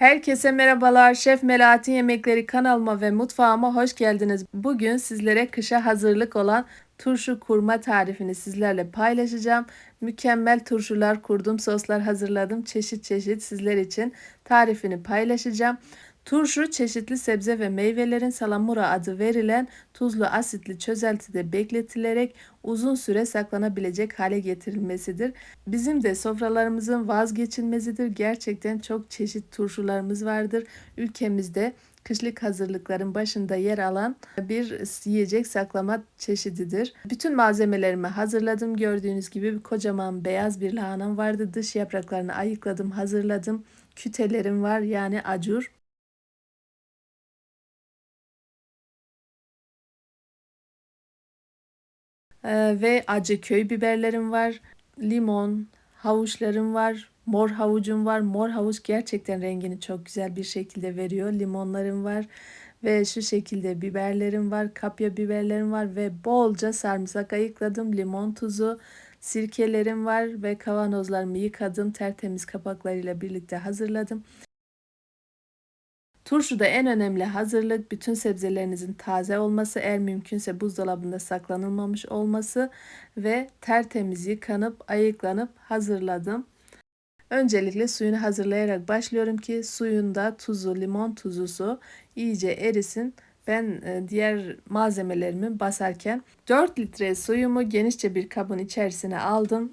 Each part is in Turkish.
Herkese merhabalar. Şef Melahat'in Yemekleri kanalıma ve mutfağıma hoş geldiniz. Bugün sizlere kışa hazırlık olan turşu kurma tarifini sizlerle paylaşacağım. Mükemmel turşular kurdum, soslar hazırladım. Çeşit çeşit sizler için tarifini paylaşacağım. Turşu çeşitli sebze ve meyvelerin salamura adı verilen tuzlu asitli çözeltide bekletilerek uzun süre saklanabilecek hale getirilmesidir. Bizim de sofralarımızın vazgeçilmezidir. Gerçekten çok çeşit turşularımız vardır. Ülkemizde kışlık hazırlıkların başında yer alan bir yiyecek saklama çeşididir. Bütün malzemelerimi hazırladım. Gördüğünüz gibi kocaman beyaz bir lahanam vardı. Dış yapraklarını ayıkladım, hazırladım. Kütelerim var yani acur. Ee, ve acı köy biberlerim var. Limon, havuçlarım var. Mor havucum var. Mor havuç gerçekten rengini çok güzel bir şekilde veriyor. Limonlarım var. Ve şu şekilde biberlerim var. Kapya biberlerim var. Ve bolca sarımsak ayıkladım. Limon tuzu, sirkelerim var. Ve kavanozlarımı yıkadım. Tertemiz kapaklarıyla birlikte hazırladım. Turşuda en önemli hazırlık bütün sebzelerinizin taze olması, eğer mümkünse buzdolabında saklanılmamış olması ve tertemiz yıkanıp ayıklanıp hazırladım. Öncelikle suyunu hazırlayarak başlıyorum ki suyunda tuzu, limon tuzusu iyice erisin. Ben e, diğer malzemelerimi basarken 4 litre suyumu genişçe bir kabın içerisine aldım.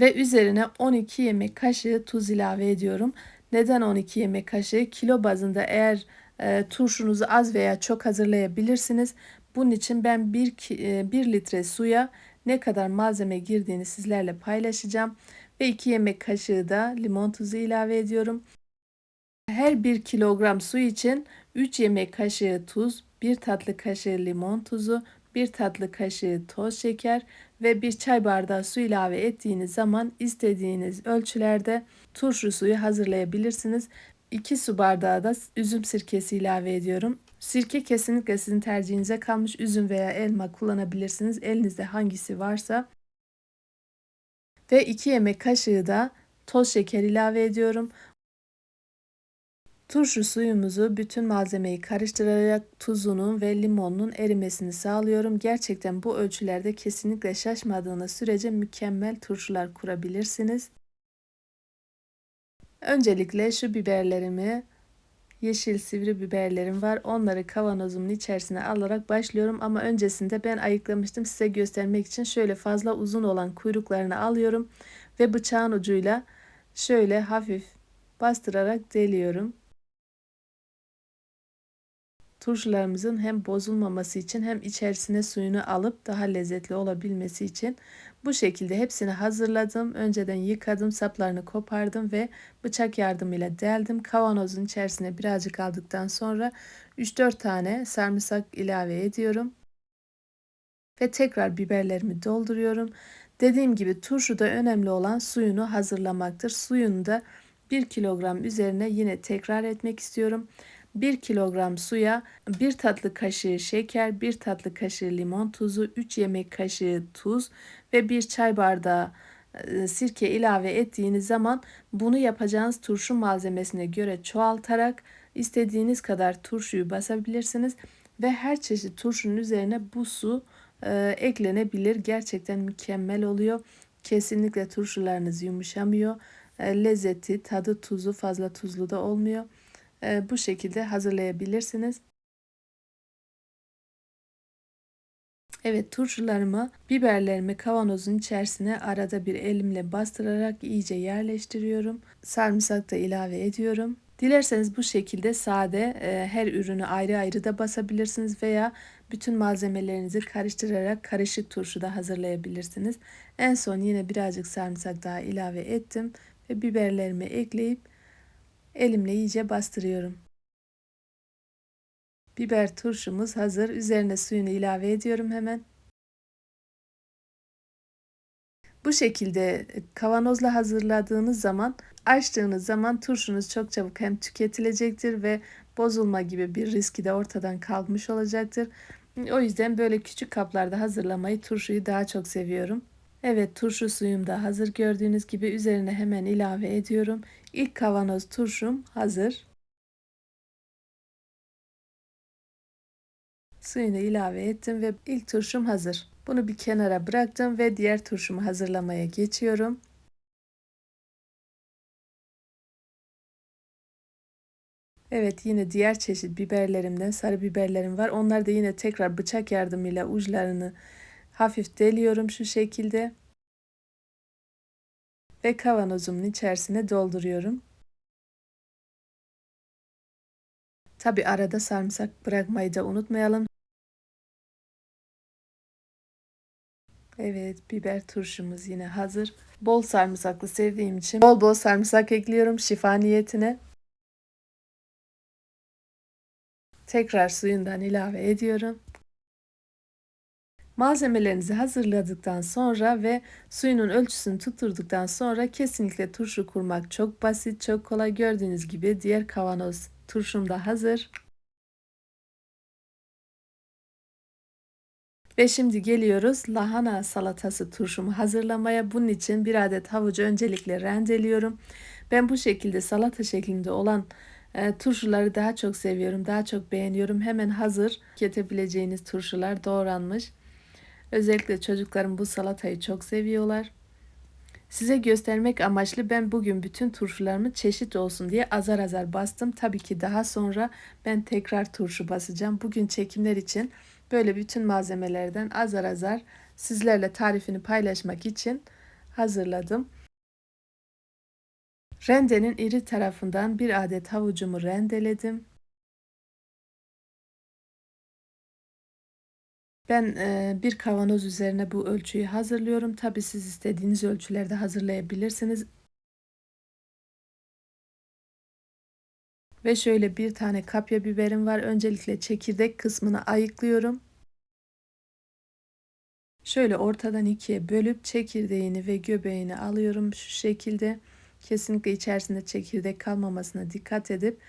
Ve üzerine 12 yemek kaşığı tuz ilave ediyorum. Neden 12 yemek kaşığı? Kilo bazında eğer e, turşunuzu az veya çok hazırlayabilirsiniz. Bunun için ben 1, e, 1 litre suya ne kadar malzeme girdiğini sizlerle paylaşacağım. Ve 2 yemek kaşığı da limon tuzu ilave ediyorum. Her 1 kilogram su için 3 yemek kaşığı tuz, 1 tatlı kaşığı limon tuzu, 1 tatlı kaşığı toz şeker ve 1 çay bardağı su ilave ettiğiniz zaman istediğiniz ölçülerde turşu suyu hazırlayabilirsiniz. 2 su bardağı da üzüm sirkesi ilave ediyorum. Sirke kesinlikle sizin tercihinize kalmış. Üzüm veya elma kullanabilirsiniz. Elinizde hangisi varsa. Ve 2 yemek kaşığı da toz şeker ilave ediyorum. Turşu suyumuzu bütün malzemeyi karıştırarak tuzunun ve limonun erimesini sağlıyorum. Gerçekten bu ölçülerde kesinlikle şaşmadığınız sürece mükemmel turşular kurabilirsiniz. Öncelikle şu biberlerimi yeşil sivri biberlerim var. Onları kavanozumun içerisine alarak başlıyorum ama öncesinde ben ayıklamıştım. Size göstermek için şöyle fazla uzun olan kuyruklarını alıyorum ve bıçağın ucuyla şöyle hafif bastırarak deliyorum turşularımızın hem bozulmaması için hem içerisine suyunu alıp daha lezzetli olabilmesi için bu şekilde hepsini hazırladım. Önceden yıkadım, saplarını kopardım ve bıçak yardımıyla deldim. Kavanozun içerisine birazcık aldıktan sonra 3-4 tane sarımsak ilave ediyorum. Ve tekrar biberlerimi dolduruyorum. Dediğim gibi turşuda önemli olan suyunu hazırlamaktır. Suyunu da 1 kilogram üzerine yine tekrar etmek istiyorum. 1 kilogram suya 1 tatlı kaşığı şeker, 1 tatlı kaşığı limon tuzu, 3 yemek kaşığı tuz ve 1 çay bardağı e, sirke ilave ettiğiniz zaman bunu yapacağınız turşu malzemesine göre çoğaltarak istediğiniz kadar turşuyu basabilirsiniz ve her çeşit turşunun üzerine bu su e, eklenebilir. Gerçekten mükemmel oluyor. Kesinlikle turşularınız yumuşamıyor. E, lezzeti, tadı, tuzu fazla tuzlu da olmuyor. Ee, bu şekilde hazırlayabilirsiniz. Evet turşularımı, biberlerimi kavanozun içerisine arada bir elimle bastırarak iyice yerleştiriyorum. Sarımsak da ilave ediyorum. Dilerseniz bu şekilde sade e, her ürünü ayrı ayrı da basabilirsiniz veya bütün malzemelerinizi karıştırarak karışık turşu da hazırlayabilirsiniz. En son yine birazcık sarımsak daha ilave ettim ve biberlerimi ekleyip Elimle iyice bastırıyorum. Biber turşumuz hazır. Üzerine suyunu ilave ediyorum hemen. Bu şekilde kavanozla hazırladığınız zaman açtığınız zaman turşunuz çok çabuk hem tüketilecektir ve bozulma gibi bir riski de ortadan kalkmış olacaktır. O yüzden böyle küçük kaplarda hazırlamayı turşuyu daha çok seviyorum. Evet turşu suyum da hazır gördüğünüz gibi üzerine hemen ilave ediyorum. İlk kavanoz turşum hazır. Suyunu ilave ettim ve ilk turşum hazır. Bunu bir kenara bıraktım ve diğer turşumu hazırlamaya geçiyorum. Evet yine diğer çeşit biberlerimden sarı biberlerim var. Onlar da yine tekrar bıçak yardımıyla uçlarını hafif deliyorum şu şekilde. Ve kavanozumun içerisine dolduruyorum. Tabi arada sarımsak bırakmayı da unutmayalım. Evet biber turşumuz yine hazır. Bol sarımsaklı sevdiğim için bol bol sarımsak ekliyorum şifa niyetine. Tekrar suyundan ilave ediyorum. Malzemelerinizi hazırladıktan sonra ve suyunun ölçüsünü tutturduktan sonra kesinlikle turşu kurmak çok basit, çok kolay. Gördüğünüz gibi diğer kavanoz turşum da hazır. Ve şimdi geliyoruz lahana salatası turşumu hazırlamaya. Bunun için bir adet havucu öncelikle rendeliyorum. Ben bu şekilde salata şeklinde olan e, turşuları daha çok seviyorum, daha çok beğeniyorum. Hemen hazır tüketebileceğiniz turşular doğranmış. Özellikle çocuklarım bu salatayı çok seviyorlar. Size göstermek amaçlı ben bugün bütün turşularımı çeşit olsun diye azar azar bastım. Tabii ki daha sonra ben tekrar turşu basacağım. Bugün çekimler için böyle bütün malzemelerden azar azar sizlerle tarifini paylaşmak için hazırladım. Rendenin iri tarafından bir adet havucumu rendeledim. Ben e, bir kavanoz üzerine bu ölçüyü hazırlıyorum. Tabi siz istediğiniz ölçülerde hazırlayabilirsiniz. Ve şöyle bir tane kapya biberim var. Öncelikle çekirdek kısmını ayıklıyorum. Şöyle ortadan ikiye bölüp çekirdeğini ve göbeğini alıyorum şu şekilde. Kesinlikle içerisinde çekirdek kalmamasına dikkat edip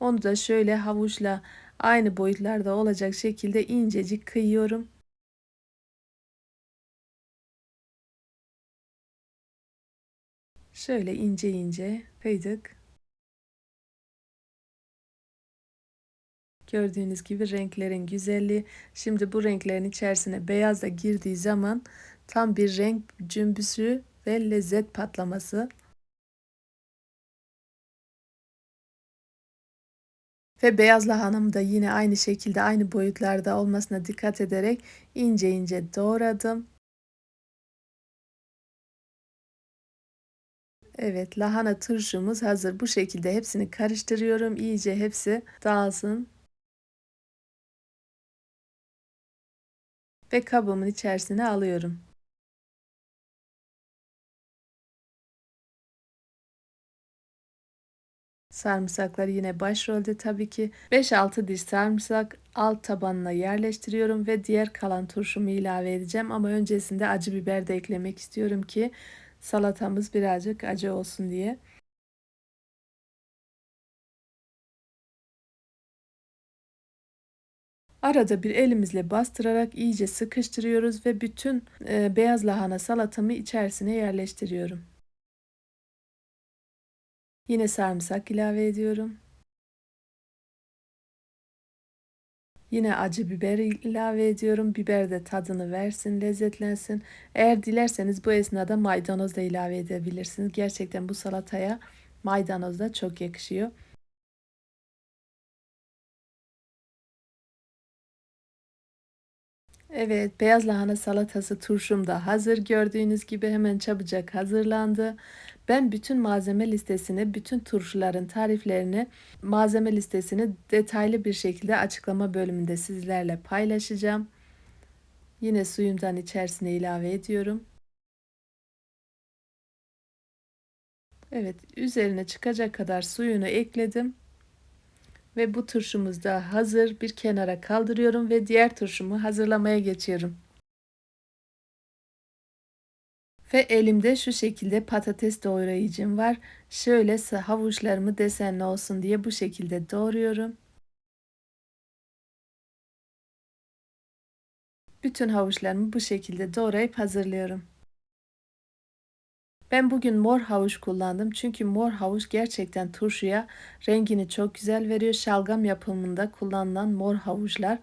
onu da şöyle havuçla aynı boyutlarda olacak şekilde incecik kıyıyorum. Şöyle ince ince kıydık. Gördüğünüz gibi renklerin güzelliği. Şimdi bu renklerin içerisine beyaz da girdiği zaman tam bir renk cümbüsü ve lezzet patlaması. Ve beyaz lahanamı da yine aynı şekilde aynı boyutlarda olmasına dikkat ederek ince ince doğradım. Evet lahana turşumuz hazır. Bu şekilde hepsini karıştırıyorum. İyice hepsi dağılsın. Ve kabımın içerisine alıyorum. Sarımsaklar yine başrolde tabii ki. 5-6 diş sarımsak alt tabanına yerleştiriyorum ve diğer kalan turşumu ilave edeceğim. Ama öncesinde acı biber de eklemek istiyorum ki salatamız birazcık acı olsun diye. Arada bir elimizle bastırarak iyice sıkıştırıyoruz ve bütün e, beyaz lahana salatamı içerisine yerleştiriyorum. Yine sarımsak ilave ediyorum. Yine acı biber ilave ediyorum. Biber de tadını versin, lezzetlensin. Eğer dilerseniz bu esnada maydanoz da ilave edebilirsiniz. Gerçekten bu salataya maydanoz da çok yakışıyor. Evet, beyaz lahana salatası turşum da hazır. Gördüğünüz gibi hemen çabucak hazırlandı. Ben bütün malzeme listesini, bütün turşuların tariflerini, malzeme listesini detaylı bir şekilde açıklama bölümünde sizlerle paylaşacağım. Yine suyumdan içerisine ilave ediyorum. Evet, üzerine çıkacak kadar suyunu ekledim. Ve bu turşumuz da hazır. Bir kenara kaldırıyorum ve diğer turşumu hazırlamaya geçiyorum. Ve elimde şu şekilde patates doğrayıcım var. Şöyle havuçlarımı desenli olsun diye bu şekilde doğruyorum. Bütün havuçlarımı bu şekilde doğrayıp hazırlıyorum. Ben bugün mor havuç kullandım. Çünkü mor havuç gerçekten turşuya rengini çok güzel veriyor. Şalgam yapımında kullanılan mor havuçlar.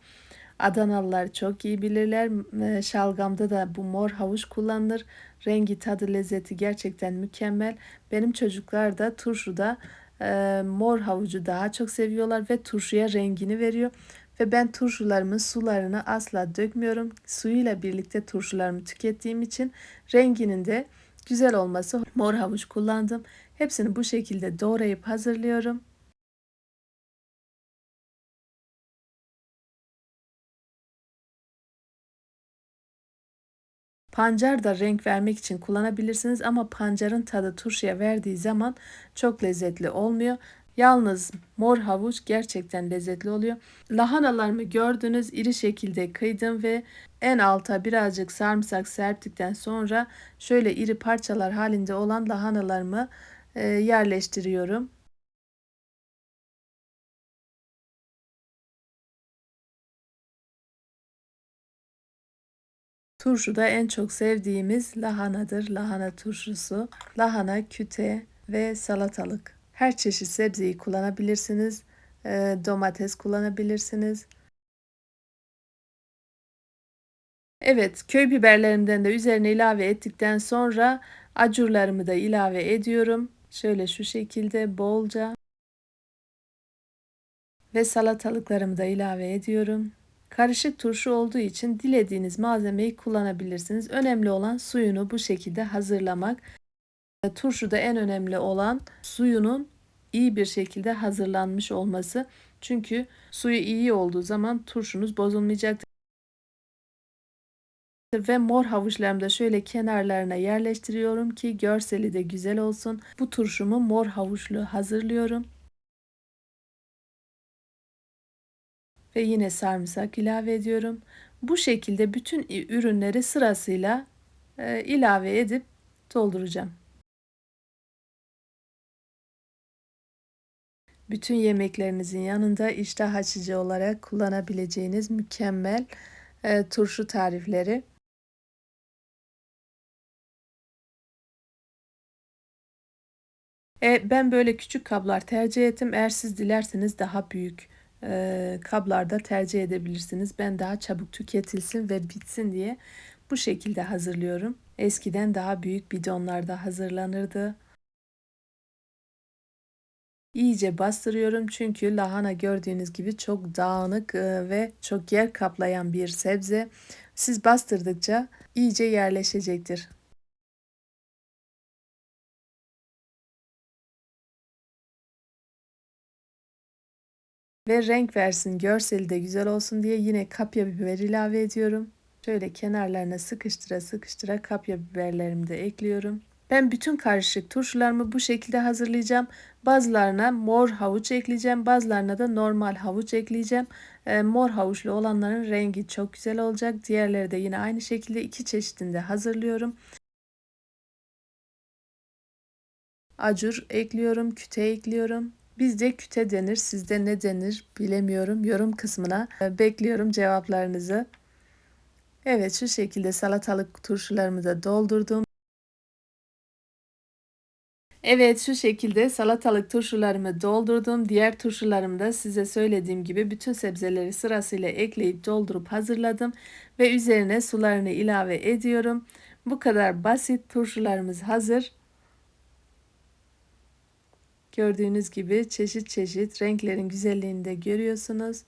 Adanalılar çok iyi bilirler. E, şalgamda da bu mor havuç kullanılır. Rengi, tadı, lezzeti gerçekten mükemmel. Benim çocuklar da turşuda e, mor havucu daha çok seviyorlar ve turşuya rengini veriyor. Ve ben turşularımın sularını asla dökmüyorum. Suyuyla birlikte turşularımı tükettiğim için renginin de güzel olması mor havuç kullandım. Hepsini bu şekilde doğrayıp hazırlıyorum. Pancar da renk vermek için kullanabilirsiniz ama pancarın tadı turşuya verdiği zaman çok lezzetli olmuyor. Yalnız mor havuç gerçekten lezzetli oluyor. Lahanalarımı gördünüz iri şekilde kıydım ve en alta birazcık sarımsak serptikten sonra şöyle iri parçalar halinde olan lahanalarımı e, yerleştiriyorum. Turşu da en çok sevdiğimiz lahanadır. Lahana turşusu, lahana, küte ve salatalık. Her çeşit sebzeyi kullanabilirsiniz. E, domates kullanabilirsiniz. Evet, köy biberlerimden de üzerine ilave ettikten sonra acurlarımı da ilave ediyorum. Şöyle şu şekilde bolca. Ve salatalıklarımı da ilave ediyorum. Karışık turşu olduğu için dilediğiniz malzemeyi kullanabilirsiniz. Önemli olan suyunu bu şekilde hazırlamak. Turşuda en önemli olan suyunun iyi bir şekilde hazırlanmış olması. Çünkü suyu iyi olduğu zaman turşunuz bozulmayacaktır. Ve mor havuçlarımı da şöyle kenarlarına yerleştiriyorum ki görseli de güzel olsun. Bu turşumu mor havuçlu hazırlıyorum. Ve yine sarımsak ilave ediyorum. Bu şekilde bütün ürünleri sırasıyla e, ilave edip dolduracağım. Bütün yemeklerinizin yanında iştah açıcı olarak kullanabileceğiniz mükemmel e, turşu tarifleri. E, ben böyle küçük kablar tercih ettim. Eğer siz dilerseniz daha büyük e, kablarda tercih edebilirsiniz. Ben daha çabuk tüketilsin ve bitsin diye bu şekilde hazırlıyorum. Eskiden daha büyük bidonlarda hazırlanırdı. İyice bastırıyorum çünkü lahana gördüğünüz gibi çok dağınık e, ve çok yer kaplayan bir sebze. Siz bastırdıkça iyice yerleşecektir. Ve renk versin, görseli de güzel olsun diye yine kapya biber ilave ediyorum. Şöyle kenarlarına sıkıştıra sıkıştıra kapya biberlerimi de ekliyorum. Ben bütün karışık turşularımı bu şekilde hazırlayacağım. Bazılarına mor havuç ekleyeceğim. Bazılarına da normal havuç ekleyeceğim. E, mor havuçlu olanların rengi çok güzel olacak. Diğerleri de yine aynı şekilde iki çeşitinde hazırlıyorum. Acur ekliyorum, küte ekliyorum. Bizde küte denir, sizde ne denir bilemiyorum. Yorum kısmına e, bekliyorum cevaplarınızı. Evet şu şekilde salatalık turşularımı da doldurdum. Evet şu şekilde salatalık turşularımı doldurdum. Diğer turşularımı da size söylediğim gibi bütün sebzeleri sırasıyla ekleyip doldurup hazırladım. Ve üzerine sularını ilave ediyorum. Bu kadar basit turşularımız hazır. Gördüğünüz gibi çeşit çeşit renklerin güzelliğini de görüyorsunuz.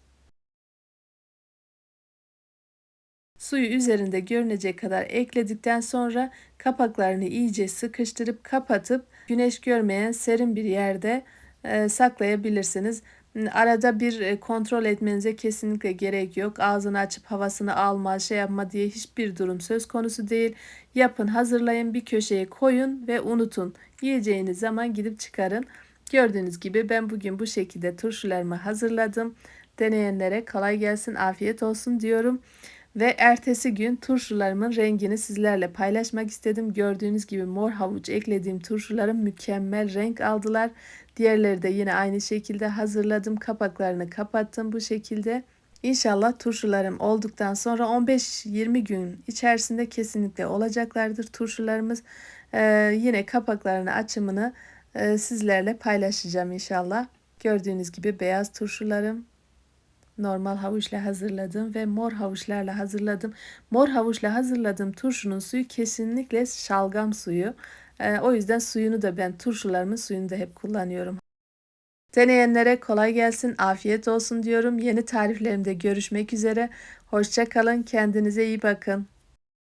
Suyu üzerinde görünecek kadar ekledikten sonra kapaklarını iyice sıkıştırıp kapatıp güneş görmeyen serin bir yerde e, saklayabilirsiniz. Arada bir e, kontrol etmenize kesinlikle gerek yok. Ağzını açıp havasını alma, şey yapma diye hiçbir durum söz konusu değil. Yapın, hazırlayın, bir köşeye koyun ve unutun. Yiyeceğiniz zaman gidip çıkarın. Gördüğünüz gibi ben bugün bu şekilde turşularımı hazırladım. Deneyenlere kolay gelsin, afiyet olsun diyorum. Ve ertesi gün turşularımın rengini sizlerle paylaşmak istedim. Gördüğünüz gibi mor havuç eklediğim turşularım mükemmel renk aldılar. Diğerleri de yine aynı şekilde hazırladım. Kapaklarını kapattım bu şekilde. İnşallah turşularım olduktan sonra 15-20 gün içerisinde kesinlikle olacaklardır turşularımız. Ee, yine kapaklarını açımını sizlerle paylaşacağım inşallah. Gördüğünüz gibi beyaz turşularım normal havuçla hazırladım ve mor havuçlarla hazırladım. Mor havuçla hazırladığım turşunun suyu kesinlikle şalgam suyu. Ee, o yüzden suyunu da ben turşularımın suyunu da hep kullanıyorum. Deneyenlere kolay gelsin, afiyet olsun diyorum. Yeni tariflerimde görüşmek üzere. Hoşça kalın, kendinize iyi bakın.